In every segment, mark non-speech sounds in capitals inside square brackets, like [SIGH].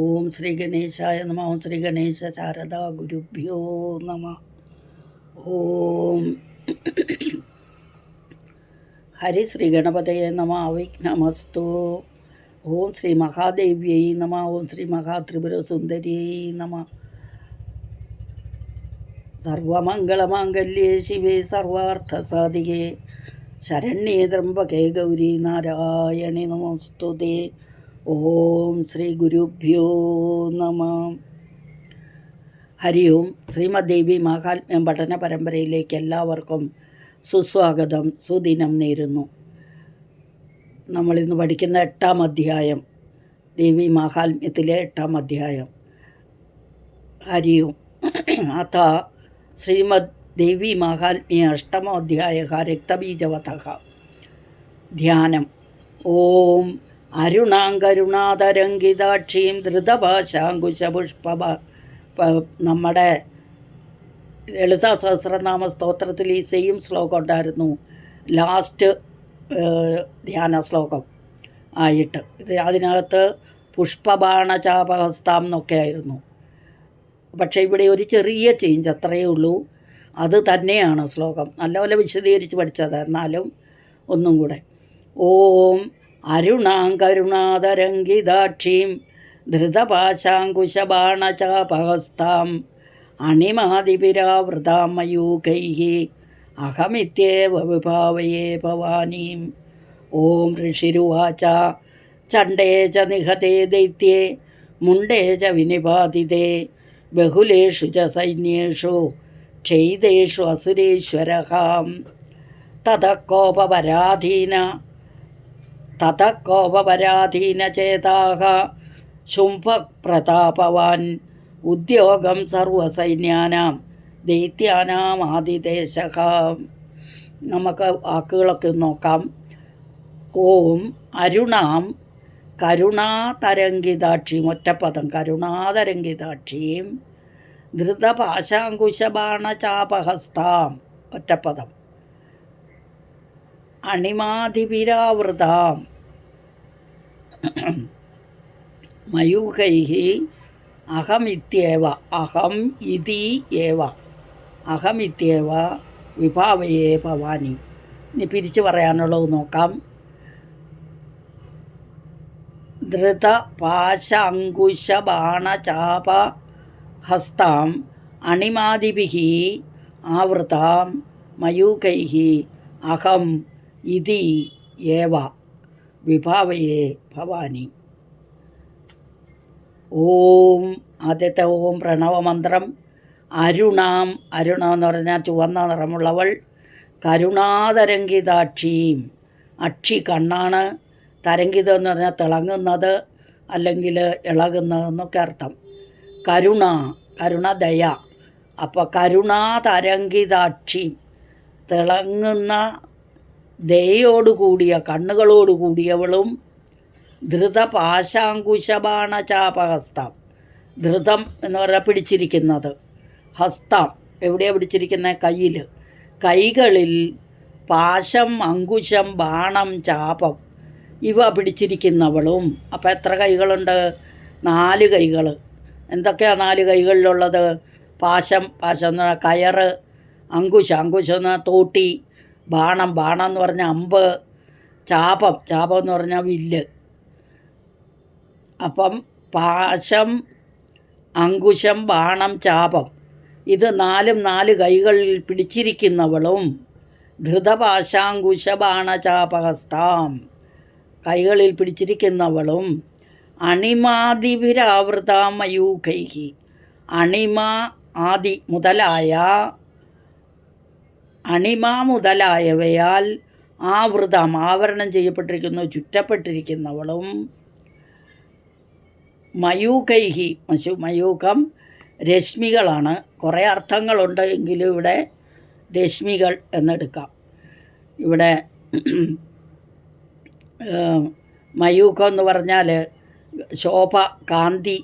ഓം ശ്രീ ഗണേശായ നമ. ഓം ശ്രീ ഗണേശ ശാരദ ഗുരുഭ്യോ നമ. ഓം ഹരി ശ്രീ ഗണപതയെ നമ. അവിഘ്നമസ്തു. ഓം ശ്രീ മഹാദേവ്യൈ നമ. ഓം ശ്രീ മഹാത്രിപുര സുന്ദരിയൈ നമ. സർവമംഗളമാംഗല്യേ ശിവേ സർവാർത്ഥസാധികേ. ശരണ്യേ ത്രംബകേ ഗൗരി നാരായണി നമസ്തുതേ. ഓം ശ്രീ ഗുരുഭ്യോ നമ. ഹരി ഓം. ശ്രീമദ്ദേവി മഹാത്മ്യം പഠന പരമ്പരയിലേക്ക് എല്ലാവർക്കും സുസ്വാഗതം. സുദിനം നേരുന്നു. നമ്മളിന്ന് പഠിക്കുന്ന എട്ടാം അധ്യായം ദേവി മഹാത്മ്യത്തിലെ എട്ടാം അധ്യായം. ഹരി ഓം. അഥ ശ്രീമദ് ദേവി മഹാത്മ്യ അഷ്ടമോധ്യായ രക്തബീജവത ധ്യാനം. ഓം അരുണാങ്കരുണാതരംഗിതാക്ഷീം ധൃതഭാഷാങ്കുശപുഷ്പ നമ്മുടെ ലളിത സഹസ്രനാമ സ്തോത്രത്തിൽ ഈ സെയിം ശ്ലോകം ഉണ്ടായിരുന്നു. ലാസ്റ്റ് ധ്യാന ശ്ലോകം ആയിട്ട്. ഇത് അതിനകത്ത് പുഷ്പബാണചാപഹസ്താം എന്നൊക്കെ ആയിരുന്നു. പക്ഷേ ഇവിടെ ഒരു ചെറിയ ചേഞ്ച് അത്രയേ ഉള്ളൂ. അത് തന്നെയാണ് ശ്ലോകം. നല്ലപോലെ വിശദീകരിച്ച് പഠിച്ചത് എന്നാലും ഒന്നും കൂടെ. ഓം അരുണാങ്കരുണാതരംഗിതാക്ഷീം ധൃതപാശാങ്കുശബാണചാപഹസ്താം അണിമാതിപിരാവൃതാം മയൂഖൈः അഹമിത്യേവ വിഭാവയേ ഭവാനീം. ഓം ഋഷിരുവാച. ചണ്ഡേ ച നിഹതേ ദൈത്യേ. മുണ്ടേ ച വിനിപാതിതേ. ബഹുലേഷു ച സൈന്യേഷു. ക്ഷൈതേഷു അസുരേശ്വരഹാം. തഥ കോപപരാധീന. തതഃ കോപപരാധീനചേതാः ശുംഭപ്രതാപവാൻ ഉദ്യോഗം സർവസൈന്യാനാം ദൈത്യാനാം ആദിദേശ നമുക്ക് വാക്കുകളൊക്കെ നോക്കാം. ഓം അരുണാം കരുണാതരംഗിതാക്ഷിയും ഒറ്റപ്പദം കരുണാതരംഗിതാക്ഷിയും ധൃതപാശാങ്കുശബാണചാപഹസ്താം ഒറ്റപ്പദം. അണിമാതിപിരാവൃതാം [COUGHS] മയൂഖൈ അഹമിത്യേവ അഹം ഇതി ഏവ അഹമിത്യേവ വിഭാവയേ ഭവാനി. ഇനി പിരിച്ചു പറയാനുള്ളത് നോക്കാം. ധൃത പാശ അങ്കുശ ബാണചാപ ഹസ്താം അണിമാതിഭി ആവൃതാം മയൂഖൈः അഹം ഇതി ഏവ. വിഭാവയേ ഭവാനി. ഓം ആദ്യത്തെ ഓം പ്രണവമന്ത്രം. അരുണാം അരുണ എന്ന് പറഞ്ഞാൽ ചുവന്ന നിറമുള്ളവൾ. കരുണാതരംഗിതാക്ഷിയും. അക്ഷി കണ്ണാണ്. തരംഗിതം എന്ന് പറഞ്ഞാൽ തിളങ്ങുന്നത് അല്ലെങ്കിൽ ഇളകുന്നതെന്നൊക്കെ അർത്ഥം. കരുണ കരുണ ദയ. അപ്പോൾ കരുണാതരംഗിതാക്ഷി തിളങ്ങുന്ന ദയോടുകൂടിയ കണ്ണുകളോടുകൂടിയവളും ധൃതപാശാങ്കുശബാണചാപഹസ്തം. ധൃതം എന്ന് പറഞ്ഞാൽ പിടിച്ചിരിക്കുന്നത്. ഹസ്തം. എവിടെയാണ് പിടിച്ചിരിക്കുന്നത് കയ്യിൽ കൈകളിൽ പാശം അങ്കുശം ബാണം ചാപം ഇവ പിടിച്ചിരിക്കുന്നവളും. അപ്പം എത്ര കൈകളുണ്ട്? നാല് കൈകൾ എന്തൊക്കെയാണ് നാല് കൈകളിലുള്ളത്? പാശം പാശം എന്ന് പറഞ്ഞാൽ കയറ് അങ്കുശം. അങ്കുശം എന്ന് തോട്ടി. ബാണം ബാണം എന്ന് പറഞ്ഞാൽ അമ്പ് ചാപം ചാപം എന്ന് പറഞ്ഞാൽ വില്ല്. അപ്പം പാശം അങ്കുശം ബാണം ചാപം. ഇത് നാലും നാല് കൈകളിൽ പിടിച്ചിരിക്കുന്നവളും ധൃതപാശാങ്കുശ ബാണചാപഹസ്താം കൈകളിൽ പിടിച്ചിരിക്കുന്നവളും അണിമാതിവിരാവൃതാമയൂഖൈഹി അണിമ ആദി മുതലായ അണിമ മുതലായവയാൽ ആവൃതം ആവരണം ചെയ്യപ്പെട്ടിരിക്കുന്നു ചുറ്റപ്പെട്ടിരിക്കുന്നവളും മയൂഖൈഹി മശു മയൂഖം രശ്മികളാണ്. കുറേ അർത്ഥങ്ങളുണ്ട് എങ്കിലും ഇവിടെ രശ്മികൾ എന്നെടുക്കാം. ഇവിടെ മയൂഖം എന്ന് പറഞ്ഞാൽ ശോഭ കാന്തി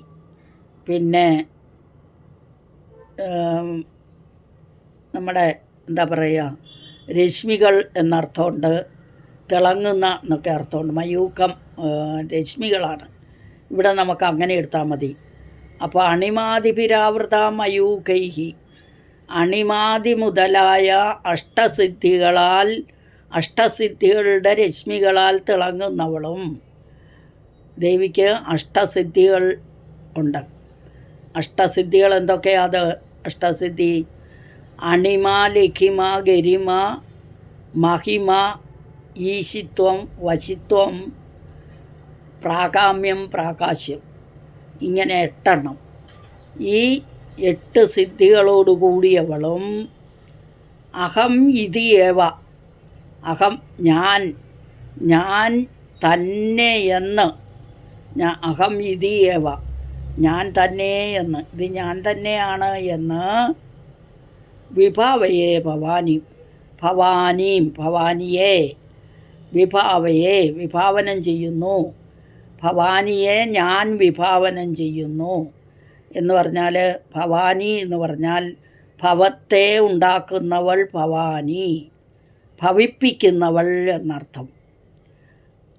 പിന്നെ നമ്മുടെ എന്താ പറയുക രശ്മികൾ എന്നർത്ഥമുണ്ട് തിളങ്ങുന്ന എന്നൊക്കെ അർത്ഥമുണ്ട്. മയൂക്കം രശ്മികളാണ്. ഇവിടെ നമുക്ക് അങ്ങനെ എടുത്താൽ മതി. അപ്പോൾ അണിമാതിപിരാവൃത മയൂകൈഹി അണിമാതി മുതലായ അഷ്ടസിദ്ധികളാൽ അഷ്ടസിദ്ധികളുടെ രശ്മികളാൽ തിളങ്ങുന്നവളും ദേവിക്ക് അഷ്ടസിദ്ധികൾ ഉണ്ട്. അഷ്ടസിദ്ധികൾ എന്തൊക്കെയാ അത്? അഷ്ടസിദ്ധി അണിമ ലഖിമ ഗരിമ മഹിമ ഈശിത്വം വശിത്വം പ്രാകാമ്യം പ്രാകാശ്യം. ഇങ്ങനെ എട്ടെണ്ണം. ഈ എട്ട് സിദ്ധികളോട് കൂടിയവളും അഹം ഇതി ഏവ. അഹം ഞാൻ ഞാൻ തന്നെ എന്ന്. ഞാൻ അഹം ഇതി ഏവ. ഞാൻ തന്നെ എന്ന്. ഇത് ഞാൻ തന്നെയാണ് എന്ന് വിഭാവയെ ഭവാനി ഭവാനിയും ഭവാനിയെ വിഭാവയെ വിഭാവനം ചെയ്യുന്നു. ഭവാനിയെ ഞാൻ വിഭാവനം ചെയ്യുന്നു എന്ന് പറഞ്ഞാൽ ഭവാനി എന്ന് പറഞ്ഞാൽ ഭവത്തെ ഉണ്ടാക്കുന്നവൾ ഭവാനി ഭവിപ്പിക്കുന്നവൾ എന്നർത്ഥം.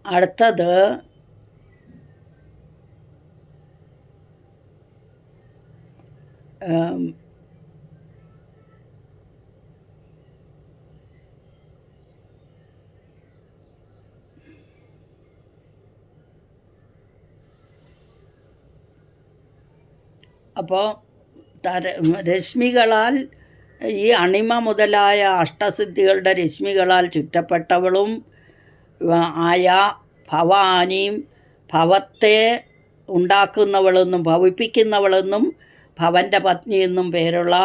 അടുത്തത് ഉം, അപ്പോൾ തര രശ്മികളാൽ ഈ അണിമ മുതലായ അഷ്ടസിദ്ധികളുടെ രശ്മികളാൽ ചുറ്റപ്പെട്ടവളും ആയ ഭവാനിയും ഭവത്തെ ഉണ്ടാക്കുന്നവളെന്നും ഭവിപ്പിക്കുന്നവളെന്നും ഭവന്റെ പത്നി എന്നും പേരുള്ള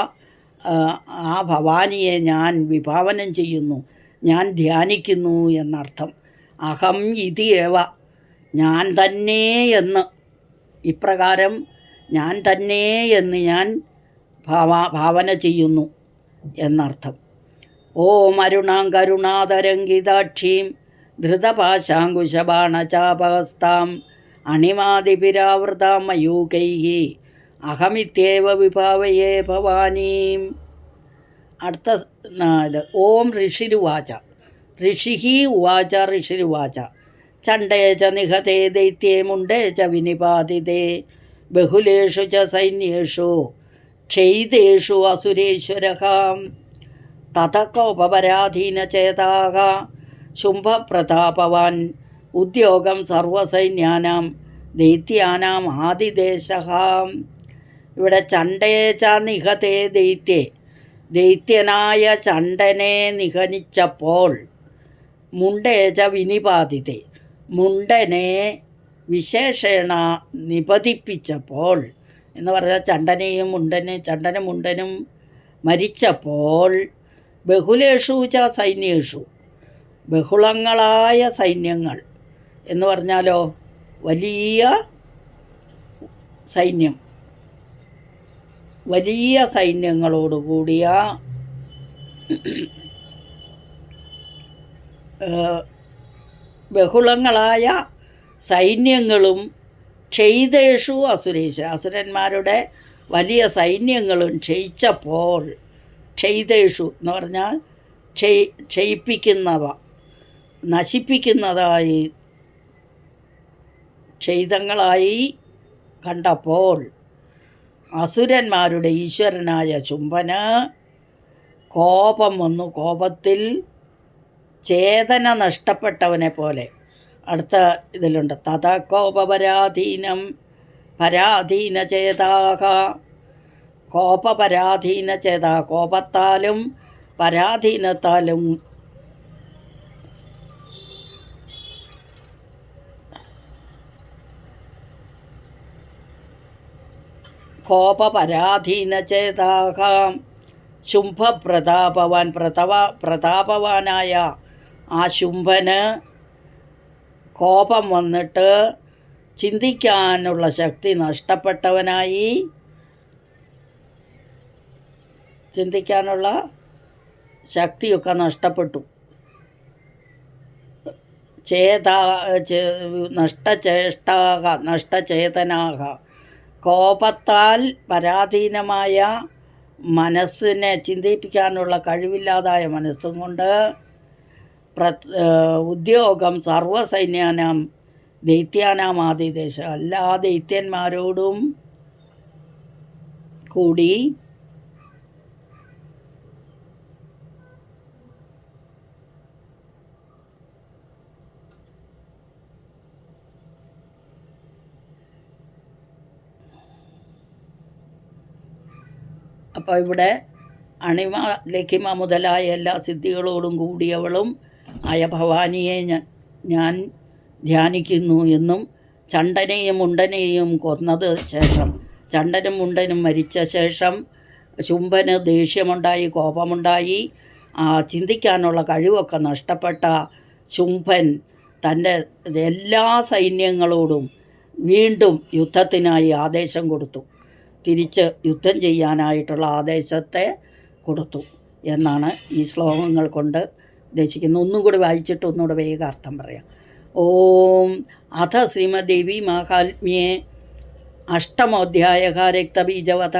ആ ഭവാനിയെ ഞാൻ വിഭാവനം ചെയ്യുന്നു ഞാൻ ധ്യാനിക്കുന്നു എന്നർത്ഥം. അഹം ഇതിയേവ ഞാൻ തന്നെ എന്ന്. ഇപ്രകാരം ഞാൻ തന്നെ എന്ന് ഞാൻ ഭാവ ഭാവന ചെയ്യുന്നു എന്നർത്ഥം. ഓം അരുണാം കരുണാതരംഗിതാക്ഷീം ധൃതപാശാങ്കുശബാണചാപഹസ്താം അണിമാതിപിരാവൃതാം മയൂകൈ അഹമിത്യേവ വിഭാവയേ ഭവാനീം. അടുത്ത ഇത് ഓം ഋഷിരുവാച. ഋഷിഹി ഉവാച ഋഷിരുവാച. ചണ്ടേ ച നിഹതേ ദൈത്യേ മുണ്ടേ ച വിനിപാതിതേ. ബഹുലേഷു ച സൈന്യേഷു. ക്ഷൈതേഷു തഥക്കോപരാധീന ചേതാക ശുംഭപ്രതാപവാൻ. ഉദ്യോഗം സർവസൈന്യാനാം ദൈത്യാനാം ആദിദേശ ഇവിടെ ചണ്ടേച്ച നിഹതേ ദൈത്യേ. ദൈത്യനായ ചണ്ടനെ നിഹനിച്ചപ്പോൾ മുണ്ടേച്ച വിനിപാതിതേ. മുണ്ടനെ വിശേഷേണ നിപതിപ്പിച്ചപ്പോൾ എന്ന് പറഞ്ഞാൽ ചണ്ടനെയും മുണ്ടനെ ചണ്ടനും മുണ്ടനും മരിച്ചപ്പോൾ ബഹുലേഷു ച സൈന്യേഷു. ബഹുളങ്ങളായ സൈന്യങ്ങൾ എന്ന് പറഞ്ഞാലോ വലിയ സൈന്യം. വലിയ സൈന്യങ്ങളോട് കൂടിയ ബഹുളങ്ങളായ സൈന്യങ്ങളും ക്ഷയിതേഷു അസുരേശ. അസുരന്മാരുടെ വലിയ സൈന്യങ്ങളും ക്ഷയിച്ചപ്പോൾ ക്ഷയിതേഷു എന്ന് പറഞ്ഞാൽ ക്ഷയി ക്ഷയിപ്പിക്കുന്നവ നശിപ്പിക്കുന്നതായി ക്ഷയിതങ്ങളായി കണ്ടപ്പോൾ അസുരന്മാരുടെ ഈശ്വരനായ ചുംബന് കോപം വന്നു. കോപത്തിൽ ചേതന നഷ്ടപ്പെട്ടവനെ പോലെ അടുത്ത ഇതിലുണ്ട്. തഥ കോപപരാധീനം പരാധീന ചേതാഹ കോപരാധീന ചേത കോപത്താലും പരാധീനത്താലും കോപപരാധീനചേതാഹ. ശുംഭപ്രതാപവാൻ പ്രതവ പ്രതാപവാനായ ആ ശുംഭന് കോപം വന്നിട്ട് ചിന്തിക്കാനുള്ള ശക്തി നഷ്ടപ്പെട്ടവനായി. ചിന്തിക്കാനുള്ള ശക്തിയൊക്കെ നഷ്ടപ്പെട്ടു. ചേത നഷ്ടചേഷ്ടാക നഷ്ടചേതനാക. കോപത്താൽ പരാധീനമായ മനസ്സിനെ ചിന്തിപ്പിക്കാനുള്ള കഴിവില്ലാതായ മനസ്സും കൊണ്ട് ഉദ്യോഗം സർവസൈന്യാനാം ആദിദേശ എല്ലാ ദൈത്യന്മാരോടും കൂടി അപ്പോൾ ഇവിടെ അണിമ ലഖിമ മുതലായ എല്ലാ സിദ്ധികളോടും കൂടിയവളും ആയ ഭവാനിയെ ഞാൻ ധ്യാനിക്കുന്നു എന്നും ചണ്ടനെയും മുണ്ടനെയും കൊന്നത് ശേഷം ചണ്ടനും മുണ്ടനും മരിച്ച ശേഷം ശുംഭന് ദേഷ്യമുണ്ടായി കോപമുണ്ടായി. ആ ചിന്തിക്കാനുള്ള കഴിവൊക്കെ നഷ്ടപ്പെട്ട ശുംഭൻ തന്റെ എല്ലാ സൈന്യങ്ങളോടും വീണ്ടും യുദ്ധത്തിനായി ആദേശം കൊടുത്തു. തിരിച്ച് യുദ്ധം ചെയ്യാനായിട്ടുള്ള ആദേശത്തെ കൊടുത്തു എന്നാണ് ഈ ശ്ലോകങ്ങൾ കൊണ്ട് ഉദ്ദേശിക്കുന്നത് ഒന്നും കൂടി വായിച്ചിട്ട് ഒന്നുകൂടെ വേഗം അർത്ഥം പറയാം. ഓം അഥ ശ്രീമദേവി മഹാത്മ്യേ അഷ്ടമോധ്യായ രക്തബീജവത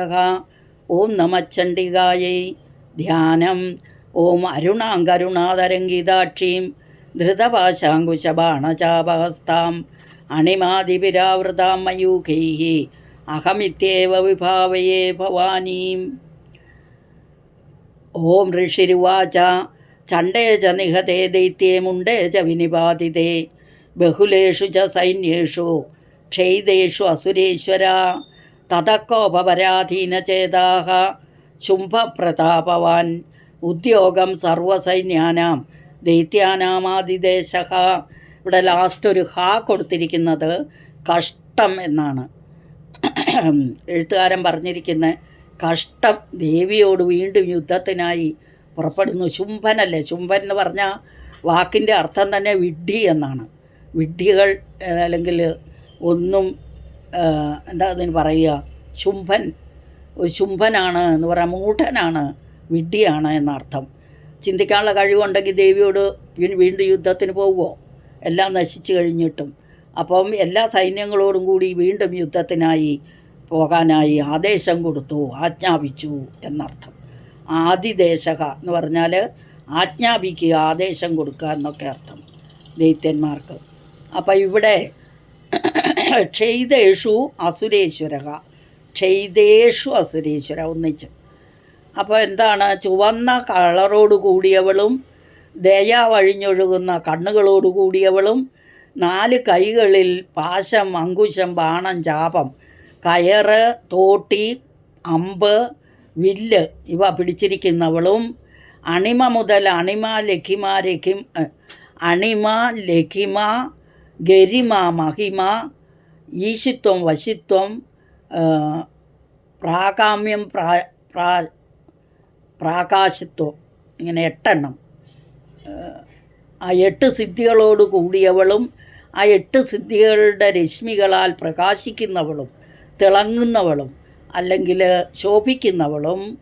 ഓം നമച്ചണ്ഡികായൈ ധ്യാനം. ഓം അരുണാങ്കരുണാതരംഗിതാക്ഷീം. ധൃതപാശാങ്കുശബാണചാപഹസ്താം. അണിമാതിപിരാവൃതാം മയൂഖൈः അഹമിത്യേവ വിഭാവയേ ഭവാനീം. ഓം ഋഷിരുവാച. ചണ്ഡേ ച നിഹതേ ദൈത്യേ മുണ്ടേ ച വിനിപാതിതേ. ബഹുലേഷു ച സൈന്യേഷു ക്ഷൈതേഷു അസുരേശ്വര. തതക്കോപരാധീനചേതാഹ ശുംഭപ്രതാപവാൻ. ഉദ്യോഗം സർവസൈന്യാനാം ദൈത്യാനാമാതിദേശ ഇവിടെ ലാസ്റ്റ് ഒരു ഹാ കൊടുത്തിരിക്കുന്നത് കഷ്ടം എന്നാണ്. എഴുത്തുകാരൻ പറഞ്ഞിരിക്കുന്ന കഷ്ടം ദേവിയോട് വീണ്ടും യുദ്ധത്തിനായി പുറപ്പെടുന്നു. ശുംഭനല്ലേ? ശുംഭൻ എന്ന് പറഞ്ഞാൽ വാക്കിന്റെ അർത്ഥം തന്നെ വിഡ്ഢി എന്നാണ്. വിഡ്ഢികൾ അല്ലെങ്കിൽ ഒന്നും എന്താ അതിന് പറയുക? ശുംഭൻ ഒരു ശുംഭനാണ് എന്ന് പറയാം മൂഢനാണ് വിഡ്ഢിയാണ് എന്നർത്ഥം ചിന്തിക്കാനുള്ള കഴിവുണ്ടെങ്കിൽ ദേവിയോട് വീണ്ടും യുദ്ധത്തിന് പോവുമോ എല്ലാം നശിച്ചു കഴിഞ്ഞിട്ടും. അപ്പം എല്ലാ സൈന്യങ്ങളോടും കൂടി വീണ്ടും യുദ്ധത്തിനായി പോകാനായി ആദേശം കൊടുത്തു ആജ്ഞാപിച്ചു എന്നർത്ഥം. ആദിദേശക എന്ന് പറഞ്ഞാൽ ആജ്ഞാപിക്കുക ആദേശം കൊടുക്കുക എന്നൊക്കെ അർത്ഥം ദൈത്യന്മാർക്ക്. അപ്പം ഇവിടെ ക്ഷൈതേഷു അസുരേശ്വരക. ക്ഷൈതേഷു അസുരേശ്വര ഒന്നിച്ച്. അപ്പോൾ എന്താണ്? ചുവന്ന കളറോട് കൂടിയവളും ദയ വഴിഞ്ഞൊഴുകുന്ന കണ്ണുകളോട് കൂടിയവളും നാല് കൈകളിൽ പാശം അങ്കുശം ബാണം ചാപം കയറ് തോട്ടി അമ്പ് വില്ല് ഇവ പിടിച്ചിരിക്കുന്നവളും അണിമ മുതൽ അണിമ ലഖിമ ഏ, അണിമ ലഖിമ ഗരിമ മഹിമ ഈശിത്വം വശിത്വം പ്രാകാമ്യം പ്രാ പ്രാ പ്രാകാശിത്വം ഇങ്ങനെ എട്ടെണ്ണം. ആ എട്ട് സിദ്ധികളോട് കൂടിയവളും ആ എട്ട് സിദ്ധികളുടെ രശ്മികളാൽ പ്രകാശിക്കുന്നവളും തിളങ്ങുന്നവളും. അല്ലെങ്കിൽ ശോഭിക്കുന്നവളും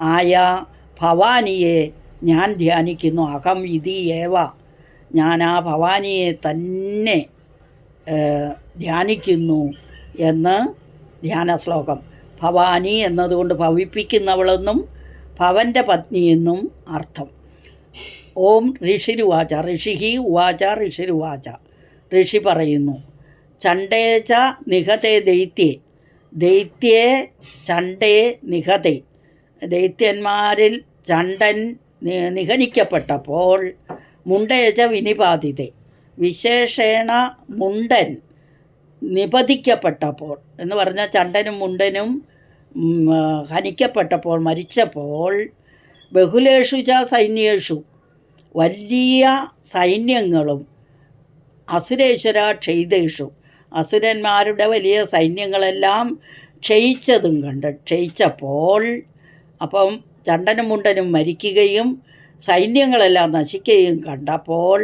ആയ ഭവാനിയെ ഞാൻ ധ്യാനിക്കുന്നു. അഹം ഇതി ഏവ. ഞാൻ ആ ഭവാനിയെ തന്നെ ധ്യാനിക്കുന്നു എന്ന് ധ്യാന ശ്ലോകം. ഭവാനി എന്നതുകൊണ്ട് ഭവിപ്പിക്കുന്നവളെന്നും ഭവന്റെ പത്നിയെന്നും അർത്ഥം. ഓം ഋഷിരുവാച ഋഷിഹി ഉവാച ഋഷിരുവാച. ഋഷി പറയുന്നു ചണ്ടേച്ച നിഹതേ ദൈത്യേ. ദൈത്യേ ചണ്ടേ നിഹതേ. ദൈത്യന്മാരിൽ ചണ്ടൻ നിഹനിക്കപ്പെട്ടപ്പോൾ മുണ്ടേജ വിനിപാതിതേ. വിശേഷേണ മുണ്ടൻ നിപതിക്കപ്പെട്ടപ്പോൾ എന്ന് പറഞ്ഞാൽ ചണ്ടനും മുണ്ടനും ഹനിക്കപ്പെട്ടപ്പോൾ മരിച്ചപ്പോൾ ബഹുലേഷു ച സൈന്യേഷു. വലിയ സൈന്യങ്ങളും അസുരേശ്വര ക്ഷയിതേഷു അസുരന്മാരുടെ വലിയ സൈന്യങ്ങളെല്ലാം ക്ഷയിച്ചതും കണ്ട് ക്ഷയിച്ചപ്പോൾ അപ്പം ചണ്ടനും മുണ്ടനും മരിക്കുകയും സൈന്യങ്ങളെല്ലാം നശിക്കുകയും കണ്ടപ്പോൾ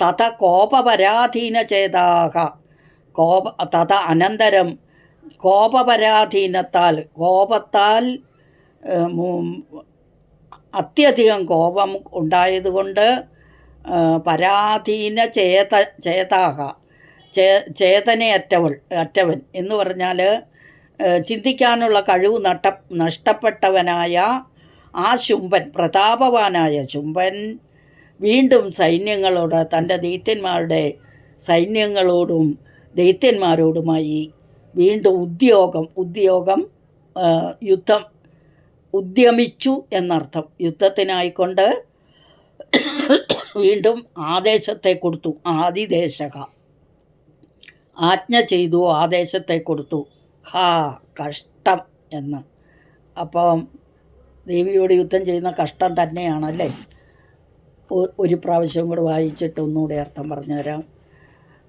തഥ കോപപരാധീന ചേതാഹ കോപ തഥ അനന്തരം കോപപരാധീനത്താൽ കോപത്താൽ അത്യധികം കോപം ഉണ്ടായതുകൊണ്ട് പരാധീന ചേത ചേതാഹ. ചേ ചേതനയറ്റവൾ അറ്റവൻ എന്ന് പറഞ്ഞാൽ ചിന്തിക്കാനുള്ള കഴിവ് നട്ട നഷ്ടപ്പെട്ടവനായ ആ ശുംഭൻ പ്രതാപവാനായ ശുംഭൻ വീണ്ടും സൈന്യങ്ങളോട് തന്റെ ദൈത്യന്മാരുടെ സൈന്യങ്ങളോടും ദൈത്യന്മാരോടുമായി വീണ്ടും ഉദ്യോഗം ഉദ്യോഗം യുദ്ധം ഉദ്യമിച്ചു എന്നർത്ഥം. യുദ്ധത്തിനായിക്കൊണ്ട് വീണ്ടും ആദേശത്തെ കൊടുത്തു ആദിദേശക. ആജ്ഞ ചെയ്തു ആദേശത്തെ കൊടുത്തു. ഹാ കഷ്ടം എന്ന്. അപ്പം ദേവിയോട് യുദ്ധം ചെയ്യുന്ന കഷ്ടം തന്നെയാണല്ലേ? ഒരു പ്രാവശ്യം കൂടെ വായിച്ചിട്ട് ഒന്നുകൂടെ അർത്ഥം പറഞ്ഞുതരാം.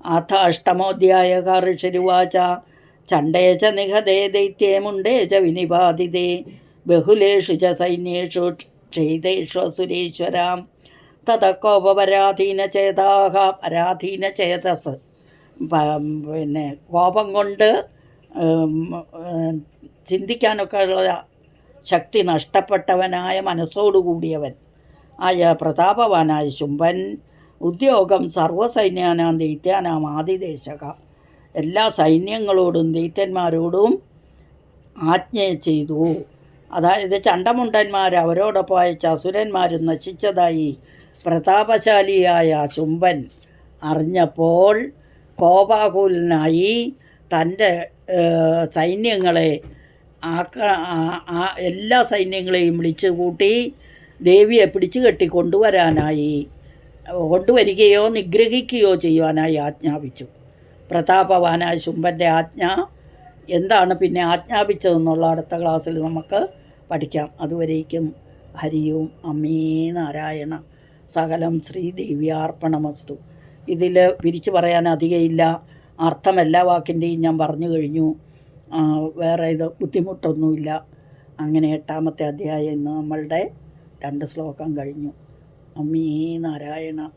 അഥ അഷ്ടമോധ്യായ ഋഷിരുവാച ചണ്ടേച നിഹതേ ദൈത്യേമുണ്ടേച വിനിപാതിതേ ബഹുലേഷു ച സൈന്യേഷു ക്ഷേതേഷു സുരേശ്വരാം ചേതാഹ പരാധീന ചേതസ്. പിന്നെ കോപം കൊണ്ട് ചിന്തിക്കാനൊക്കെ ഉള്ള ശക്തി നഷ്ടപ്പെട്ടവനായ മനസ്സോടുകൂടിയവൻ ആയ പ്രതാപവാനായ ശുംഭൻ ഉദ്യോഗം സർവസൈന്യാനാം ദൈത്യാനാം ആദിദേശക. എല്ലാ സൈന്യങ്ങളോടും ദൈത്യന്മാരോടും ആജ്ഞ ചെയ്തു. അതായത് ചണ്ടമുണ്ടന്മാർ അവരോടൊപ്പം അയച്ച അസുരന്മാരും നശിച്ചതായി പ്രതാപശാലിയായ ശുംഭൻ അറിഞ്ഞപ്പോൾ കോപാകുലനായി തന്റെ സൈന്യങ്ങളെ ആക്ര എല്ലാ സൈന്യങ്ങളെയും വിളിച്ചു കൂട്ടി ദേവിയെ പിടിച്ചു കെട്ടി കൊണ്ടുവരാനായി കൊണ്ടുവരികയോ നിഗ്രഹിക്കുകയോ ചെയ്യുവാനായി ആജ്ഞാപിച്ചു. പ്രതാപവാനായ ശുംഭന്റെ ആജ്ഞ എന്താണ് പിന്നെ ആജ്ഞാപിച്ചതെന്നുള്ള അടുത്ത ക്ലാസ്സിൽ നമുക്ക് പഠിക്കാം. അതുവരേക്കും ഹരിയും അമ്മേ നാരായണ സകലം ശ്രീദേവ്യാർപ്പണമസ്തു ഇതിൽ പിരിച്ചു പറയാൻ അധികമില്ല അർത്ഥം എല്ലാ വാക്കിന്റെയും ഞാൻ പറഞ്ഞു കഴിഞ്ഞു. വേറെ ഇത് ബുദ്ധിമുട്ടൊന്നുമില്ല. അങ്ങനെ എട്ടാമത്തെ അധ്യായം ഇന്ന് നമ്മളുടെ രണ്ട് ശ്ലോകം കഴിഞ്ഞു. അമ്മീ നാരായണ.